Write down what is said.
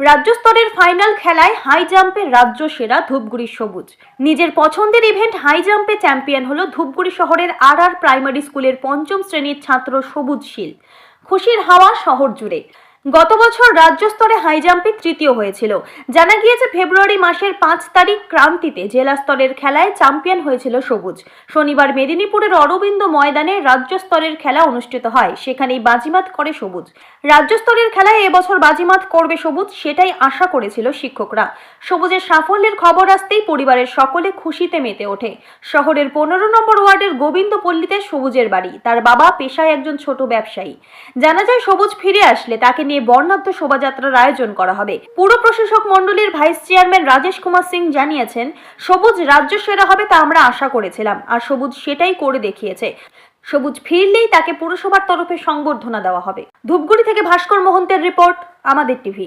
রাজ্য স্তরের ফাইনাল খেলায় হাই জাম্পে রাজ্য সেরা ধূপগুড়ি সবুজ। নিজের পছন্দের ইভেন্ট হাই জাম্পে চ্যাম্পিয়ন হলো ধূপগুড়ি শহরের আর আর প্রাইমারি স্কুলের পঞ্চম শ্রেণির ছাত্র সবুজ শীল। খুশির হাওয়া শহর জুড়ে। গত বছর রাজ্য স্তরে হাই জাম্পে তৃতীয় হয়েছিল। জানা গিয়েছে, ফেব্রুয়ারি মাসের পাঁচ তারিখ ক্রান্তিতে জেলা স্তরের খেলায় চ্যাম্পিয়ন হয়েছিল সবুজ। শনিবার মেদিনীপুরের অরবিন্দ ময়দানে রাজ্য স্তরের খেলা অনুষ্ঠিত হয়। সেখানেই বাজিমাত করে সবুজ। রাজ্য স্তরের খেলায় এবছর বাজিমাত করবে সবুজ, সেটাই আশা করেছিল শিক্ষকরা। সবুজের সাফল্যের খবর আসতেই পরিবারের সকলে খুশিতে মেতে ওঠে। শহরের পনেরো নম্বর ওয়ার্ডের গোবিন্দপল্লীতে সবুজের বাড়ি। তার বাবা পেশায় একজন ছোট ব্যবসায়ী। জানা যায়, সবুজ ফিরে আসলে তাকে নিয়ে বর্ণাঢ্য শোভাযাত্রার আয়োজন করা হবে। পুর প্রশাসক মণ্ডলীর ভাইস চেয়ারম্যান রাজেশ কুমার সিং জানিয়েছেন, সবুজ রাজ্য সেরা হবে তা আমরা আশা করেছিলাম, আর সবুজ সেটাই করে দেখিয়েছে। সবুজ ফিরলেই তাকে পুরসভার তরফে সংবর্ধনা দেওয়া হবে। ধূপগুড়ি থেকে ভাস্কর মোহন্তের রিপোর্ট, আমাদের টিভি।